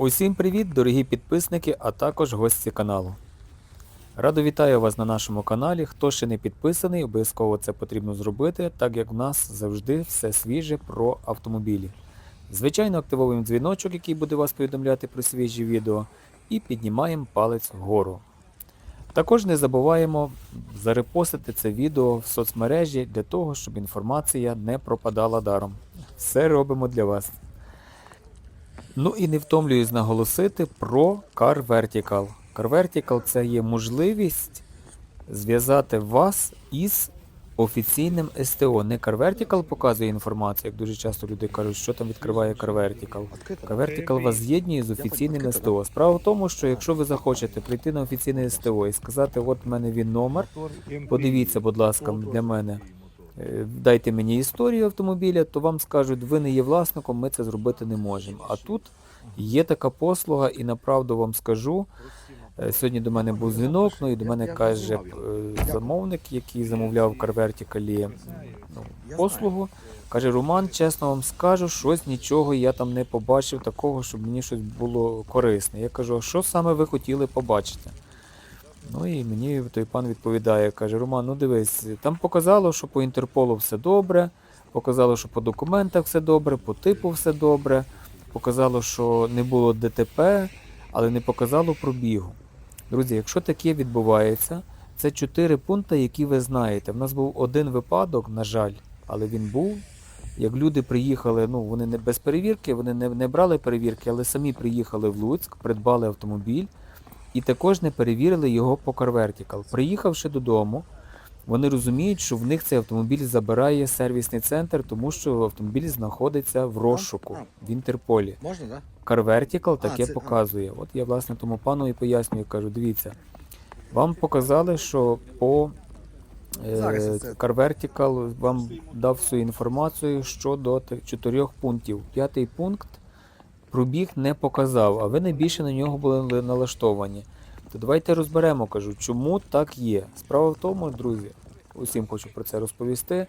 Усім привіт, дорогі підписники, а також гості каналу. Радо вітаю вас на нашому каналі. Хто ще не підписаний, обов'язково це потрібно зробити, так як в нас завжди все свіже про автомобілі. Звичайно, активовуємо дзвіночок, який буде вас повідомляти про свіжі відео, і піднімаємо палець вгору. Також не забуваємо зарепостити це відео в соцмережі для того, щоб інформація не пропадала даром. Все робимо для вас. Ну і не втомлююсь наголосити про Car Vertical. Car Vertical це є можливість зв'язати вас із офіційним СТО. Не Car Vertical показує інформацію, як дуже часто люди кажуть, що там відкриває Car Vertical. Car Vertical вас з'єднує з офіційним СТО. Справа в тому, що якщо ви захочете прийти на офіційне СТО і сказати, от в мене він номер, подивіться, будь ласка, для мене. Е, Дайте мені історію автомобіля, то вам скажуть, ви не є власником, ми це зробити не можемо. А тут є така послуга, і направду вам скажу. е, Сьогодні до мене був дзвінок, ну і до мене каже е, замовник, який замовляв в Карвертікалі ну, послугу. Каже, Роман, чесно вам скажу, щось нічого я там не побачив такого, щоб мені щось було корисне. Я кажу, а що саме ви хотіли побачити? Ну і мені той пан відповідає, каже, Роман, ну дивись, там показало, що по Інтерполу все добре, показало, що по документах все добре, по типу все добре, показало, що не було ДТП, але не показало пробігу. Друзі, якщо таке відбувається, це чотири пункти, які ви знаєте. В нас був один випадок, на жаль, але він був. Як люди приїхали, ну вони не без перевірки, вони не, не брали перевірки, але самі приїхали в Луцьк, придбали автомобіль і також не перевірили його по CarVertical. Приїхавши додому, вони розуміють, що в них цей автомобіль забирає сервісний центр, тому що автомобіль знаходиться в розшуку в Інтерполі. Можна, так? CarVertical таке це- а. показує. От я власне тому пану і пояснюю, кажу, дивіться, вам показали, що по е, Зараз я це- CarVertical вам дав всю інформацію щодо тих чотирьох пунктів. П'ятий пункт пробіг не показав, а ви найбільше на нього були налаштовані. То давайте розберемо, кажу, чому так є. Справа в тому, друзі, усім хочу про це розповісти.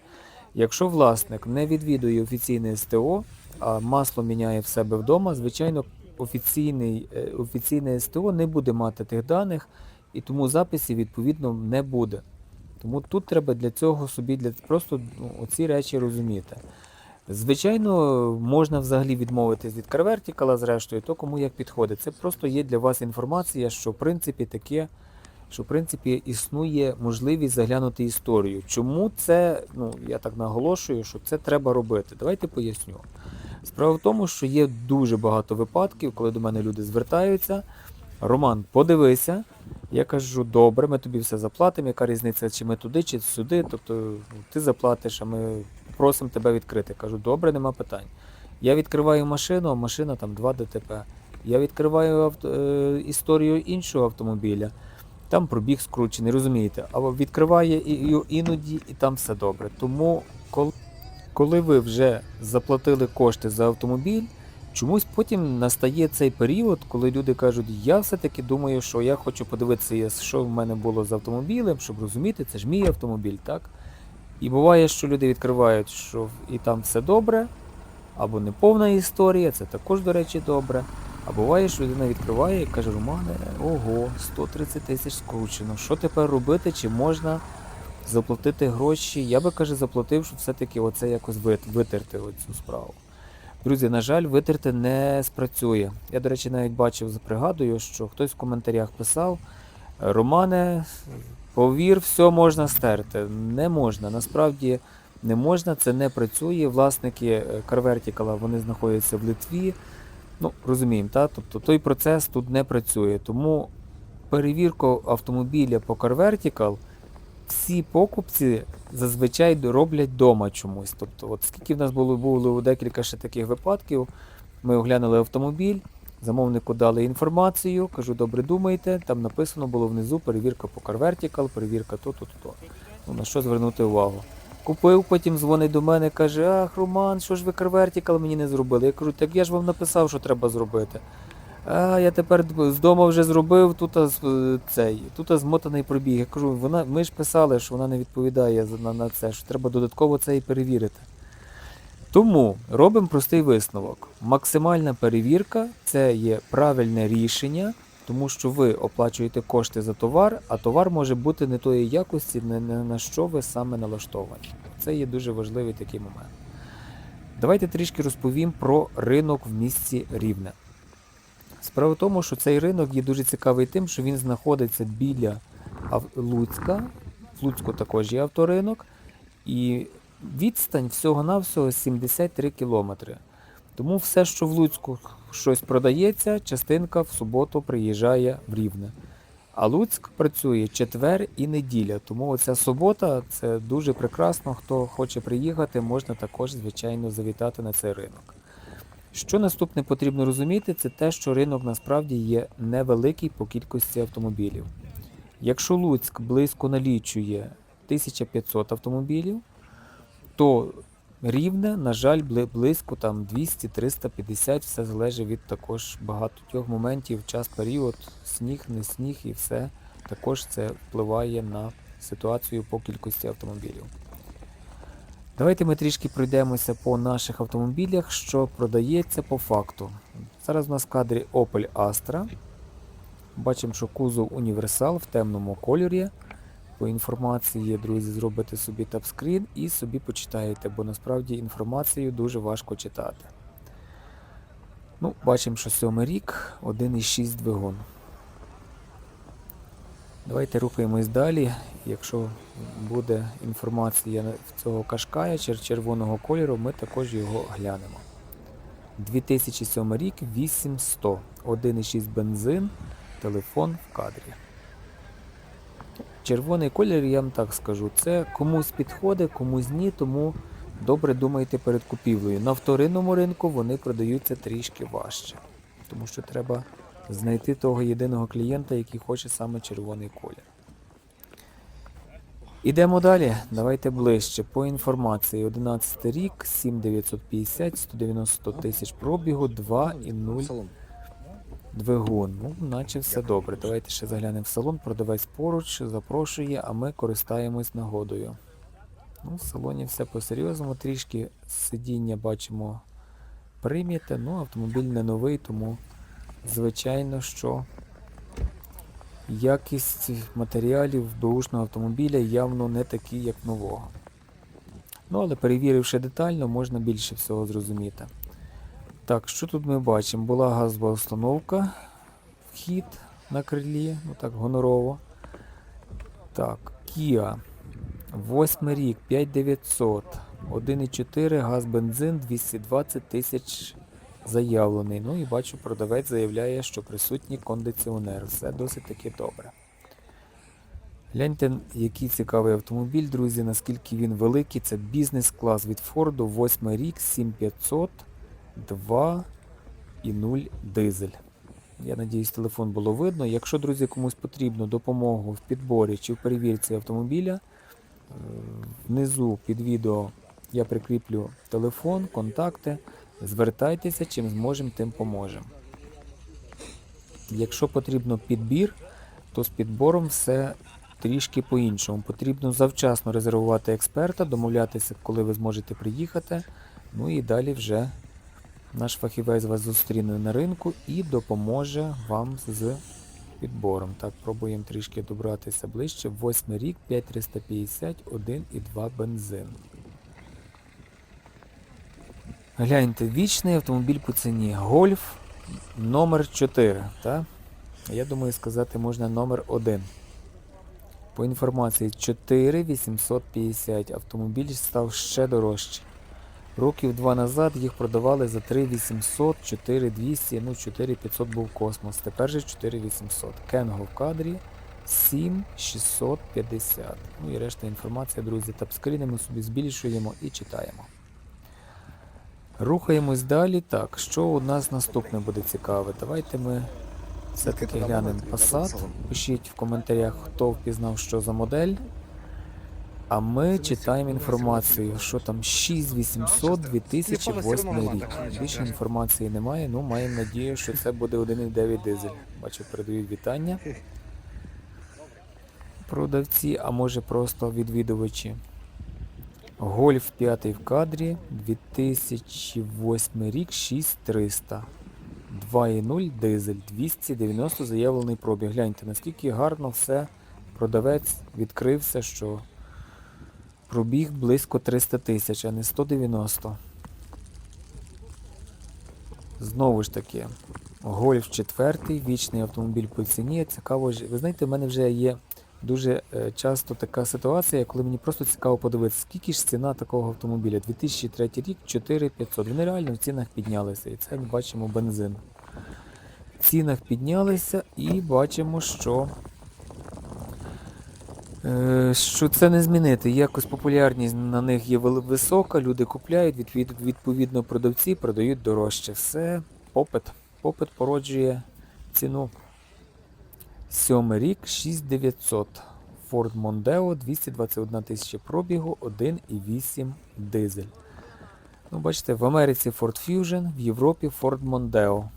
Якщо власник не відвідує офіційне СТО, а масло міняє в себе вдома, звичайно, офіційний, е, офіційне СТО не буде мати тих даних, і тому записів відповідно не буде. Тому тут треба для цього собі для просто ну, оці речі розуміти. Звичайно, можна взагалі відмовитись від карвертікала, зрештою, то кому як підходить. Це просто є для вас інформація, що в принципі таке, що в принципі існує можливість заглянути історію. Чому це, ну я так наголошую, що це треба робити. Давайте поясню. Справа в тому, що є дуже багато випадків, коли до мене люди звертаються. Роман, подивися. Я кажу, добре, ми тобі все заплатимо. Яка різниця, чи ми туди, чи сюди. Тобто ну, ти заплатиш, а ми просимо тебе відкрити. Кажу, добре, нема питань. Я відкриваю машину, а машина там 2 ДТП. Я відкриваю авто, е, історію іншого автомобіля. Там пробіг скручений, розумієте? А відкриває і, і, іноді, і там все добре. Тому, коли, коли ви вже заплатили кошти за автомобіль, чомусь потім настає цей період, коли люди кажуть, я все-таки думаю, що я хочу подивитися, що в мене було з автомобілем, щоб розуміти, це ж мій автомобіль, так? І буває, що люди відкривають, що і там все добре, або неповна історія, це також, до речі, добре. А буває, що людина відкриває і каже, Романе, ого, 130 тисяч скручено. Що тепер робити? Чи можна заплатити гроші? Я би каже, заплатив, щоб все-таки оце якось витерти оцю справу. Друзі, на жаль, витерти не спрацює. Я, до речі, навіть бачив, пригадую, що хтось в коментарях писав: Романе, повір, все можна стерти. Не можна. Насправді не можна, це не працює. Власники Карвертікала вони знаходяться в Литві. Ну, розуміємо, так? Тобто той процес тут не працює. Тому перевірку автомобіля по CarVertical всі покупці зазвичай роблять вдома чомусь. Тобто, от скільки в нас було, було декілька ще таких випадків, ми оглянули автомобіль, замовнику дали інформацію, кажу, добре думайте, там написано було внизу перевірка по CarVertical, перевірка то, то, то, то. Ну, на що звернути увагу. Купив, потім дзвонить до мене, каже, ах, Роман, що ж ви CarVertical мені не зробили? Я кажу, так я ж вам написав, що треба зробити. А я тепер з дому вже зробив, тут е, цей, тут змотаний пробіг. Я кажу, вона, ми ж писали, що вона не відповідає на, на це, що треба додатково це і перевірити. Тому робимо простий висновок. Максимальна перевірка це є правильне рішення, тому що ви оплачуєте кошти за товар, а товар може бути не тої якості, не, на що ви саме налаштовані. Це є дуже важливий такий момент. Давайте трішки розповім про ринок в місті Рівне. Справа в тому, що цей ринок є дуже цікавий тим, що він знаходиться біля Луцька. В Луцьку також є авторинок. І відстань всього-навсього 73 кілометри. Тому все, що в Луцьку щось продається, частинка в суботу приїжджає в Рівне. А Луцьк працює четвер і неділя. Тому оця субота це дуже прекрасно. Хто хоче приїхати, можна також, звичайно, завітати на цей ринок. Що наступне потрібно розуміти, це те, що ринок насправді є невеликий по кількості автомобілів. Якщо Луцьк близько налічує 1500 автомобілів, то рівне, на жаль, близько там 200-350, все залежить від також багатьох моментів, час, період, сніг, не сніг і все. Також це впливає на ситуацію по кількості автомобілів. Давайте ми трішки пройдемося по наших автомобілях, що продається по факту. Зараз у нас в кадрі Opel Astra. Бачимо, що кузов універсал в темному кольорі. По інформації, друзі, зробите собі тапскрін і собі почитаєте, бо насправді інформацію дуже важко читати. Ну, бачимо, що сьомий рік, 1,6 двигун. Давайте рухаємось далі. Якщо буде інформація цього кашкая чер- червоного кольору, ми також його глянемо. 2007 рік, 8100, 1,6 бензин, телефон в кадрі. Червоний колір, я вам так скажу, це комусь підходить, комусь ні, тому добре думайте перед купівлею. На вторинному ринку вони продаються трішки важче, тому що треба знайти того єдиного клієнта, який хоче саме червоний колір. Ідемо далі. Давайте ближче. По інформації 11 рік, 7950, 190 тисяч пробігу, 2,0 Салон. Двигун, ну, наче все добре. Давайте ще заглянемо в салон, продавець поруч, запрошує, а ми користаємось нагодою. Ну, в салоні все по-серйозному, трішки сидіння бачимо прийняте, ну автомобіль не новий, тому звичайно, що якість матеріалів беушного автомобіля явно не такі, як нового. Ну, але перевіривши детально, можна більше всього зрозуміти. Так, що тут ми бачимо? Була газова установка, вхід на крилі, ну так, гонорово. Так, Kia. 8 рік, 5900, 1,4 газ бензин, 220 тисяч заявлений. Ну і бачу, продавець заявляє, що присутній кондиціонер. Все досить таки добре. Гляньте, який цікавий автомобіль, друзі, наскільки він великий. Це бізнес-клас від Форду, 8 рік, 7500. 2,0 дизель. Я надіюсь, телефон було видно. Якщо, друзі, комусь потрібно допомогу в підборі чи в перевірці автомобіля, е, внизу під відео я прикріплю телефон, контакти. Звертайтеся, чим зможемо, тим поможемо. Якщо потрібно підбір, то з підбором все трішки по-іншому. Потрібно завчасно резервувати експерта, домовлятися, коли ви зможете приїхати. Ну і далі вже наш фахівець вас зустріне на ринку і допоможе вам з підбором. Так, пробуємо трішки добратися ближче. Восьмий рік, 5350, 1,2 бензин. Гляньте, вічний автомобіль по ціні. Гольф номер 4. Та? Я думаю, сказати можна номер 1. По інформації 4850. Автомобіль став ще дорожчий. Років два назад їх продавали за 3800, 4200, ну 4500 був космос. Тепер же 4800. Кенго в кадрі 7650. Ну і решта інформація, друзі, тапскрінимо собі збільшуємо і читаємо. Рухаємось далі. Так, що у нас наступне буде цікаве? Давайте ми все-таки глянемо Passat. Пишіть в коментарях, хто впізнав, що за модель. А ми читаємо інформацію, що там 6800 2008 рік. Більше інформації немає, ну маємо надію, що це буде 1,9 дизель. Бачу, передають вітання. Продавці, а може просто відвідувачі. Гольф 5 в кадрі, 2008 рік, 6300. 2.0 дизель, 290 заявлений пробіг. Гляньте, наскільки гарно все продавець відкрився, що пробіг близько 300 тисяч, а не 190. Знову ж таки, Гольф 4, вічний автомобіль по ціні. Цікаво, ви знаєте, в мене вже є дуже е, часто така ситуація, коли мені просто цікаво подивитися, скільки ж ціна такого автомобіля. 2003 рік 4500. Вони реально в цінах піднялися. І це ми бачимо бензин. В цінах піднялися і бачимо, що Що це не змінити. Якось популярність на них є висока, люди купляють, відповідно продавці продають дорожче. Все, попит. Попит породжує ціну. Сьомий рік 6900. Ford Mondeo 221 тисяча пробігу, 1,8 дизель. Ну, бачите, в Америці Ford Fusion, в Європі Ford Mondeo.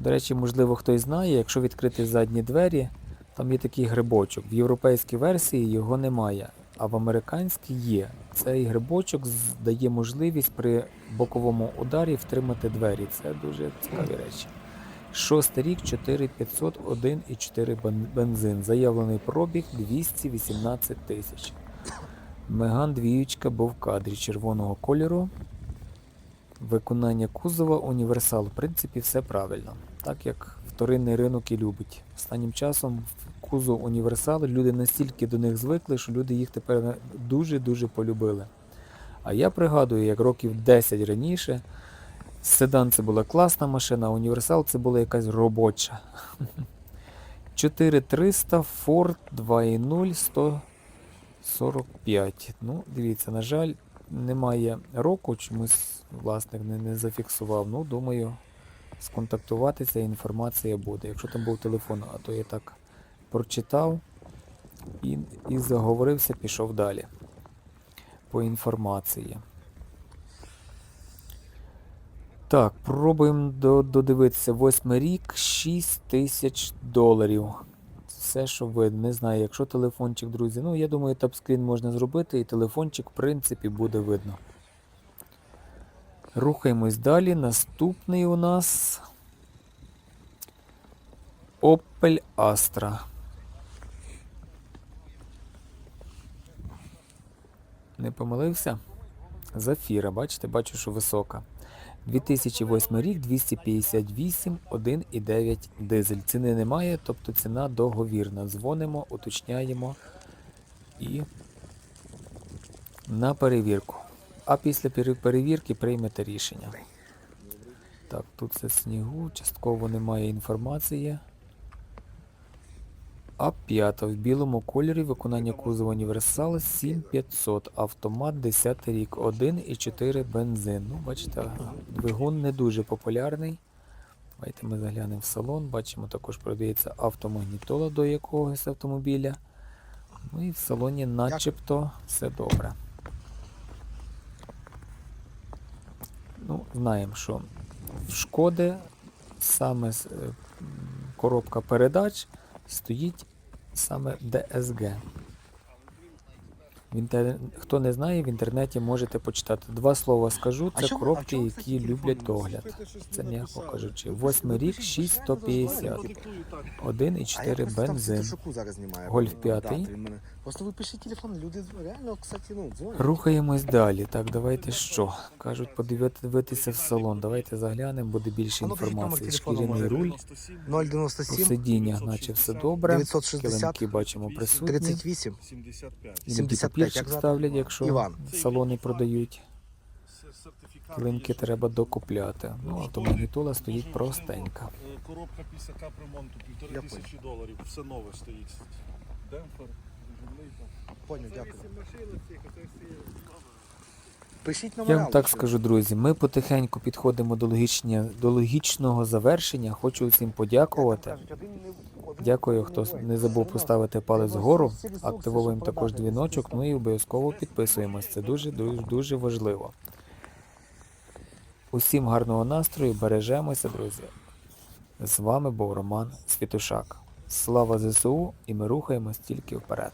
До речі, можливо, хтось знає, якщо відкрити задні двері, там є такий грибочок. В європейській версії його немає, а в американській є. Цей грибочок дає можливість при боковому ударі втримати двері. Це дуже цікаві речі. Шостий рік 4500, 1,4 бен- бензин. Заявлений пробіг 218 тисяч. Меган двіючка був в кадрі червоного кольору. Виконання кузова універсал. В принципі, все правильно. Так як вторинний ринок і любить. Останнім часом кузов універсал, люди настільки до них звикли, що люди їх тепер дуже-дуже полюбили. А я пригадую, як років 10 раніше седан це була класна машина, а універсал це була якась робоча. 4300 Ford 2.0 145. Ну, дивіться, на жаль, немає року, чомусь власник не, не зафіксував. Ну, думаю, сконтактуватися, інформація буде. Якщо там був телефон, а то я так прочитав і, і заговорився, пішов далі. По інформації. Так, пробуємо додивитися. Восьмий рік, 6 тисяч доларів. Все, що видно. Не знаю, якщо телефончик, друзі. Ну, я думаю, тапскрін можна зробити, і телефончик, в принципі, буде видно. Рухаємось далі. Наступний у нас Opel Astra. Не помилився? Зафіра, бачите, бачу, що висока. 2008 рік, 258, 1,9 дизель. Ціни немає, тобто ціна договірна. Дзвонимо, уточняємо і на перевірку. А після перевірки приймете рішення. Так, тут це снігу, частково немає інформації. А5 в білому кольорі виконання кузова універсал 7500, автомат 10 рік, 1,4 бензин. Ну, бачите, двигун не дуже популярний. Давайте ми заглянемо в салон. Бачимо, також продається автомагнітола до якогось автомобіля. Ну і в салоні начебто все добре. Ну, знаємо, що в Шкоди саме е, коробка передач стоїть саме DSG. В інтер... Хто не знає, в інтернеті можете почитати. Два слова скажу, це коробки, які люблять догляд. Це м'яко кажучи. Восьмий рік 6150. 1,4 А я просто там бензин. Гольф п'ятий. Просто ви пишіть телефон, люди реально, кстати, ну, дзвонять. Рухаємось далі. Так, давайте що? Кажуть, подивитися в салон. Давайте заглянемо, буде більше ну, інформації. Шкіряний руль, по 097 сидіннях, наче все добре. 960 Килимки бачимо присутні. 38. 75. Іноді 75, папірчик як ставлять, якщо Іван. салони продають. Сертифікат Килимки треба докупляти. Ну, автомагнітола стоїть простенька. Коробка після капремонту, півтори тисячі доларів. Все нове стоїть. Демпфер. Поняв, дякую. Пишіть Я вам так скажу, друзі, ми потихеньку підходимо до логічного завершення. Хочу всім подякувати. Дякую, хто не забув поставити палець вгору. Активовуємо також дзвіночок, ну і обов'язково підписуємось. Це дуже дуже дуже важливо. Усім гарного настрою, бережемося, друзі. З вами був Роман Світушак. Слава ЗСУ, і ми рухаємось тільки вперед.